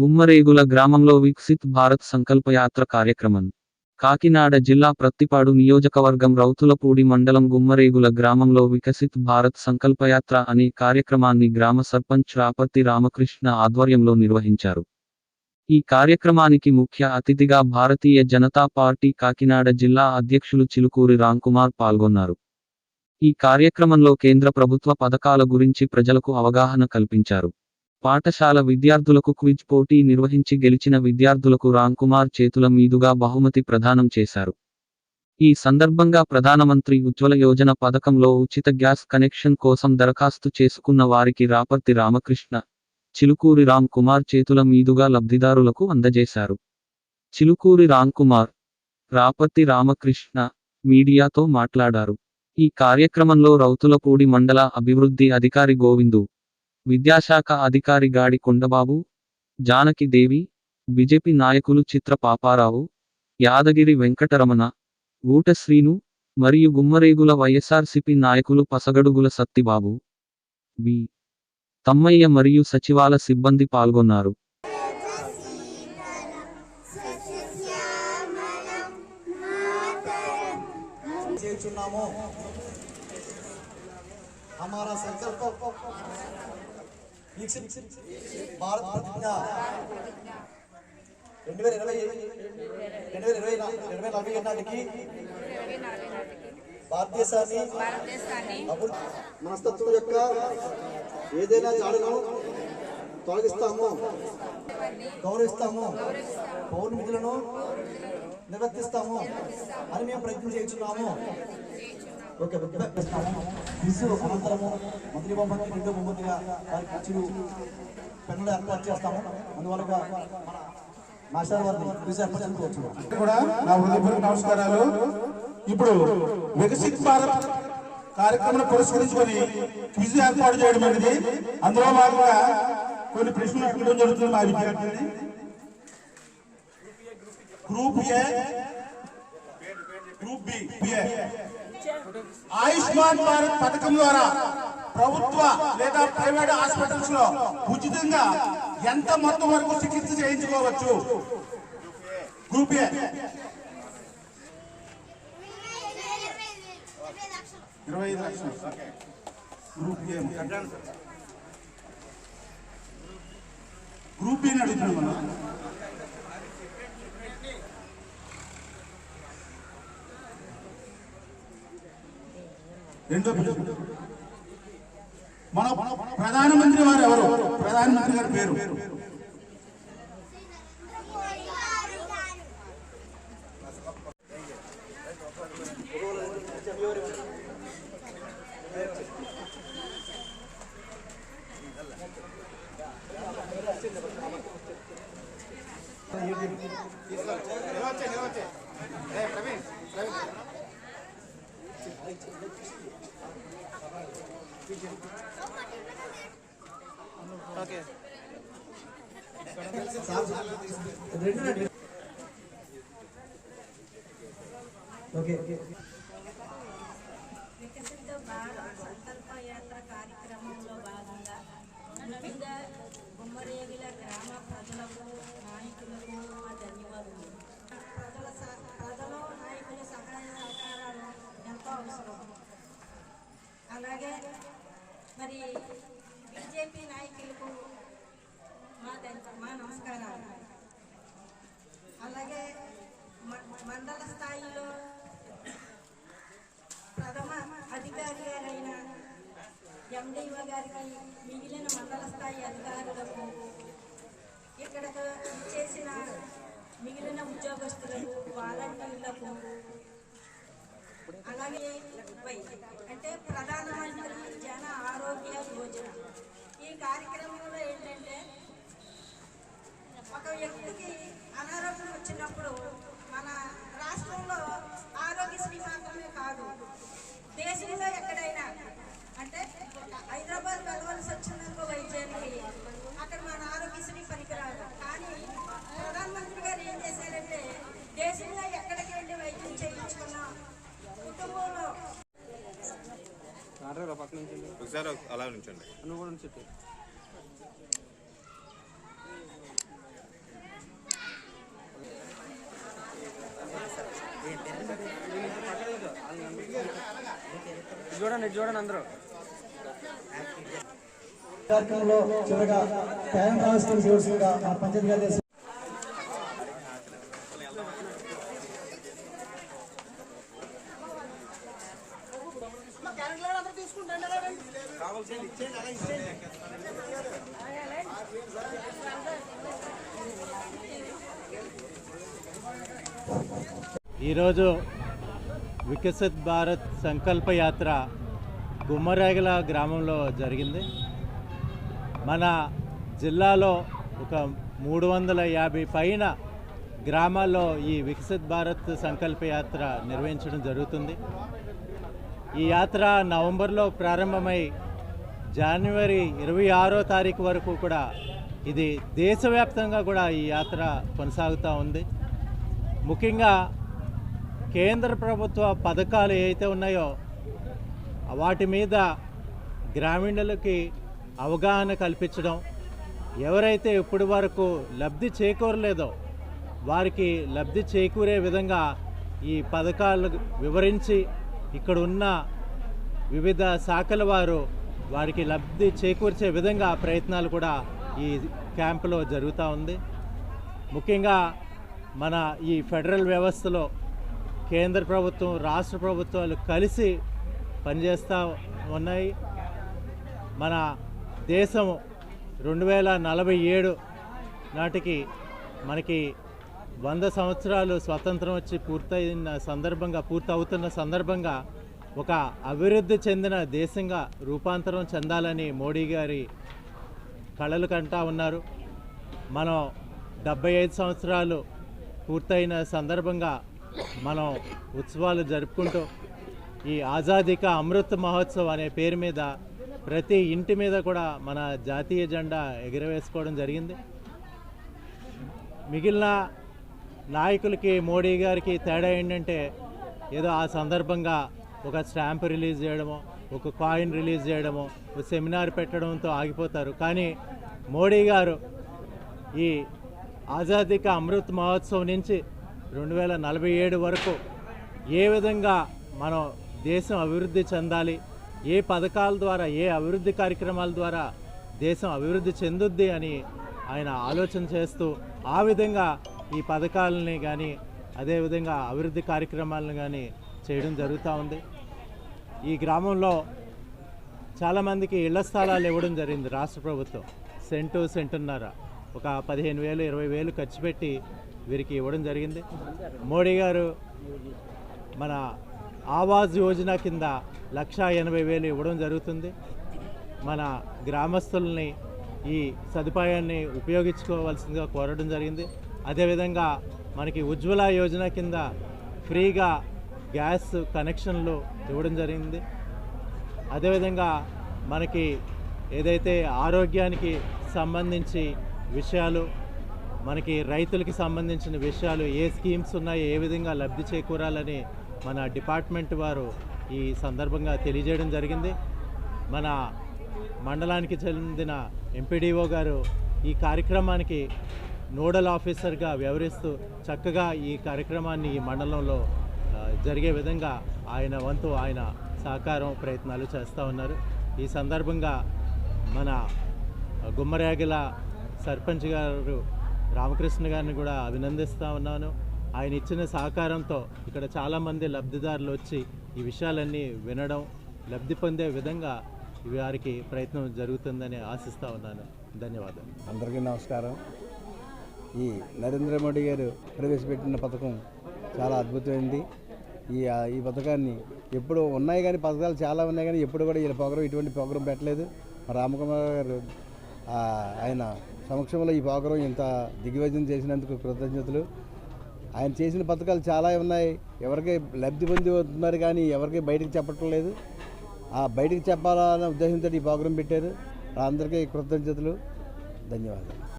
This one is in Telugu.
గుమ్మరేగుల గ్రామంలో వికసిత్ భారత్ సంకల్పయాత్ర కార్యక్రమం. కాకినాడ జిల్లా ప్రత్తిపాడు నియోజకవర్గం రౌతులపూడి మండలం గుమ్మరేగుల గ్రామంలో వికసిత్ భారత్ సంకల్పయాత్ర అనే కార్యక్రమాన్ని గ్రామ సర్పంచ్ రాపర్తి రామకృష్ణ ఆధ్వర్యంలో నిర్వహించారు. ఈ కార్యక్రమానికి ముఖ్య అతిథిగా భారతీయ జనతా పార్టీ కాకినాడ జిల్లా అధ్యక్షులు చిలుకూరి రాంకుమార్ పాల్గొన్నారు. ఈ కార్యక్రమంలో కేంద్ర ప్రభుత్వ పథకాల గురించి ప్రజలకు అవగాహన కల్పించారు. పాఠశాల విద్యార్థులకు క్విజ్ పోటీ నిర్వహించి గెలిచిన విద్యార్థులకు రాంకుమార్ చేతుల మీదుగా బహుమతి ప్రదానం చేశారు. ఈ సందర్భంగా ప్రధానమంత్రి ఉజ్వల యోజన పథకంలో ఉచిత గ్యాస్ కనెక్షన్ కోసం దరఖాస్తు చేసుకున్న వారికి రాపర్తి రామకృష్ణ చిలుకూరి రామ్ కుమార్ చేతుల మీదుగా లబ్ధిదారులకు అందజేశారు. చిలుకూరి రాంకుమార్ రాపర్తి రామకృష్ణ మీడియాతో మాట్లాడారు. ఈ కార్యక్రమంలో రౌతులపూడి మండల అభివృద్ధి అధికారి గోవిందు విద్యాశాఖ అధికారి గాడి కొండబాబు జానకి దేవి బీజేపీ నాయకులు చిత్ర పాపారావు యాదగిరి వెంకటరమణ ఊట శ్రీను మరియు గుమ్మరేగుల వైఎస్ఆర్సిపి నాయకులు పసగడుగుల సత్తిబాబు. బి. తమ్మయ్య మరియు సచివాల సిబ్బంది పాల్గొన్నారు. చేస్తున్నాము. हमारा संकल्प विकसित భారత్ ప్రతిజ్ఞ రెండు వేల ఇరవై రెండు వేల ఇరవై నా- రెండు వేల నలభై నాటికి భారతదేశాన్ని అభివృద్ధి మనస్తత్వం యొక్క ఏదైనా జాడను తొలగిస్తాము గౌరవిస్తాము పౌర విధులను నిర్వర్తిస్తాము అని మేము ప్రయత్నం చేస్తున్నాము అనంతరము మొదటి బొమ్మకి రెండో వారికి ఇచ్చిన పెన్నులు ఏర్పాటు చేస్తాము. అందువల్ల మన మాస్టర్ వారిని క్విజ్ ఏర్పాటు చేసుకోవచ్చు. కూడా నా హృదయపూర్వక నమస్కారాలు. ఇప్పుడు వికసిత్ భారత్ కార్యక్రమం పురస్కరించుకొని క్విజ్ ఏర్పాటు చేయడం అనేది అందులో భాగంగా కొన్ని ప్రశ్నలు అడగడం జరుగుతుంది మా విద్యార్థులని. Group A group B. Ayushman Bharat పథకం ద్వారా ప్రభుత్వ లేదా ప్రైవేట్ హాస్పిటల్స్లో ఉచితంగా ఎంత మొత్తం వరకు చికిత్స చేయించుకోవచ్చు? Group A? ఇరవై ఐదు లక్షలు. Group A? గ్రూప్ బి అడుగుతున్నాం మనం? రెండో ప్రశ్న మన ప్రధానమంత్రి వారు ఎవరు? ప్రధానమంత్రి గారి పేరు. ఓకే. వికసిత భారత్ సంకల్ప యాత్ర కార్యక్రమంలో భాగంగా వివిధ గుమ్మరేగిల గ్రామ ప్రజలకు నాయకులకు మా ధన్యవాదాలు ప్రజల సహ- ప్రజలు నాయకుల సహాయ సహకారాలు ఎంతో అవసరం అలాగే మరి బీజేపీ నాయకులకు మా మా నమస్కారాలు. అలాగే మ- మండల స్థాయిలో ప్రథమ అధికారి గారైన ఎండిఓ గారికి మిగిలిన మండల స్థాయి అధికారులకు ఇక్కడకు చేసిన మిగిలిన ఉద్యోగస్తులకు వాలంటీర్లకు అలాగే వై అంటే ప్రధానమంత్రి జన ఆరోగ్య యోజన. ఈ కార్యక్రమంలో ఏంటంటే ఒక వ్యక్తికి అనారోగ్యం వచ్చినప్పుడు ఒకసారి అలా ఉంచండి చూడండి చూడండి అందరూ. చివరిగా టైం రాష్ట్రం చూసుగా మా పంచాయతీ ఈరోజు వికసిత్ భారత్ సంకల్ప యాత్ర గుమ్మరేగల గ్రామంలో జరిగింది. మన జిల్లాలో ఒక మూడు వందల యాభై పైన గ్రామాల్లో ఈ వికసిత్ భారత్ సంకల్ప యాత్ర నిర్వహించడం జరుగుతుంది. ఈ యాత్ర నవంబర్లో ప్రారంభమై జనవరి ఇరవై ఆరో తారీఖు వరకు కూడా ఇది దేశవ్యాప్తంగా కూడా ఈ యాత్ర కొనసాగుతూ ఉంది. ముఖ్యంగా కేంద్ర ప్రభుత్వ పథకాలు ఏవైతే ఉన్నాయో వాటి మీద గ్రామీణులకి అవగాహన కల్పించడం ఎవరైతే ఇప్పటి వరకు లబ్ధి చేకూరలేదో వారికి లబ్ధి చేకూరే విధంగా ఈ పథకాలు వివరించి ఇక్కడ ఉన్న వివిధ శాఖల వారు వారికి లబ్ధి చేకూర్చే విధంగా ప్రయత్నాలు కూడా ఈ క్యాంపులో జరుగుతూ ఉంది. ముఖ్యంగా మన ఈ ఫెడరల్ వ్యవస్థలో కేంద్ర ప్రభుత్వం రాష్ట్ర ప్రభుత్వాలు కలిసి పనిచేస్తూ ఉన్నాయి. మన దేశం రెండు వేల నలభై ఏడు నాటికి మనకి వంద సంవత్సరాలు స్వతంత్రం వచ్చి పూర్తయిన సందర్భంగా పూర్తవుతున్న సందర్భంగా ఒక అభివృద్ధి చెందిన దేశంగా రూపాంతరం చెందాలని మోడీ గారి కళలు కంటా ఉన్నారు. మనం డెబ్బై ఐదు సంవత్సరాలు పూర్తయిన సందర్భంగా మనం ఉత్సవాలు జరుపుకుంటూ ఈ ఆజాదిక అమృత్ మహోత్సవ్ అనే పేరు మీద ప్రతి ఇంటి మీద కూడా మన జాతీయ జెండా ఎగురవేసుకోవడం జరిగింది. మిగిలిన నాయకులకి మోడీ గారికి తేడా ఏంటంటే ఏదో ఆ సందర్భంగా ఒక స్టాంప్ రిలీజ్ చేయడము ఒక కాయిన్ రిలీజ్ చేయడము ఒక సెమినార్ పెట్టడంతో ఆగిపోతారు. కానీ మోడీ గారు ఈ ఆజాదీక అమృత్ మహోత్సవం నుంచి రెండు వేల నలభై ఏడు వరకు ఏ విధంగా మనం దేశం అభివృద్ధి చెందాలి ఏ పథకాల ద్వారా ఏ అభివృద్ధి కార్యక్రమాల ద్వారా దేశం అభివృద్ధి చెందుద్ది అని ఆయన ఆలోచన చేస్తూ ఆ విధంగా ఈ పథకాలని కానీ అదేవిధంగా అభివృద్ధి కార్యక్రమాలను కానీ చేయడం జరుగుతూ ఉంది. ఈ గ్రామంలో చాలామందికి ఇళ్ళ స్థలాలు ఇవ్వడం జరిగింది రాష్ట్ర ప్రభుత్వం. సెంటు సెంటున్నర. ఒక పదిహేను వేలు ఇరవై వేలు ఖర్చు పెట్టి వీరికి ఇవ్వడం జరిగింది. మోడీ గారు మన ఆవాజ్ యోజన కింద లక్షా ఎనభై వేలు ఇవ్వడం జరుగుతుంది. మన గ్రామస్తుల్ని ఈ సదుపాయాన్ని ఉపయోగించుకోవాల్సిందిగా కోరడం జరిగింది. అదేవిధంగా మనకి ఉజ్వల యోజన కింద ఫ్రీగా గ్యాస్ కనెక్షన్లు ఇవ్వడం జరిగింది. అదేవిధంగా మనకి ఏదైతే ఆరోగ్యానికి సంబంధించి విషయాలు మనకి రైతులకి సంబంధించిన విషయాలు ఏ స్కీమ్స్ ఉన్నాయి ఏ విధంగా లబ్ధి చేకూరాలని మన డిపార్ట్మెంట్ వారు ఈ సందర్భంగా తెలియజేయడం జరిగింది. మన మండలానికి చెందిన ఎంపీడీఓ గారు ఈ కార్యక్రమానికి నోడల్ ఆఫీసర్గా వ్యవహరిస్తూ చక్కగా ఈ కార్యక్రమాన్ని ఈ మండలంలో జరిగే విధంగా ఆయన వంతు ఆయన సహకారం ప్రయత్నాలు చేస్తూ ఉన్నారు. ఈ సందర్భంగా మన గుమ్మరేగల సర్పంచ్ గారు రామకృష్ణ గారిని కూడా అభినందిస్తూ ఉన్నాను. ఆయన ఇచ్చిన సహకారంతో ఇక్కడ చాలామంది లబ్ధిదారులు వచ్చి ఈ విషయాలన్నీ వినడం లబ్ధి పొందే విధంగా వారికి ప్రయత్నం జరుగుతుందని ఆశిస్తూ ఉన్నాను. ధన్యవాదాలు. అందరికీ నమస్కారం. ఈ నరేంద్ర మోడీ గారు ప్రవేశపెట్టిన పథకం చాలా అద్భుతమైంది. ఈ ఈ పథకాన్ని ఎప్పుడు ఉన్నాయి కానీ పథకాలు చాలా ఉన్నాయి కానీ ఎప్పుడు కూడా ఈ ప్రోగ్రాం ఇటువంటి ప్రోగ్రాం పెట్టలేదు. రామకుమార్ గారు ఆయన సమక్షంలో ఈ ప్రోగ్రాం ఇంత దిగ్విజయం చేసినందుకు కృతజ్ఞతలు. ఆయన చేసిన పథకాలు చాలా ఉన్నాయి. ఎవరికి లబ్ధి పొంది వస్తున్నారు కానీ ఎవరికి బయటకు చెప్పటం లేదు. ఆ బయటకు చెప్పాలనే ఉద్దేశంతో ఈ ప్రోగ్రాం పెట్టారు. అందరికీ కృతజ్ఞతలు. ధన్యవాదాలు.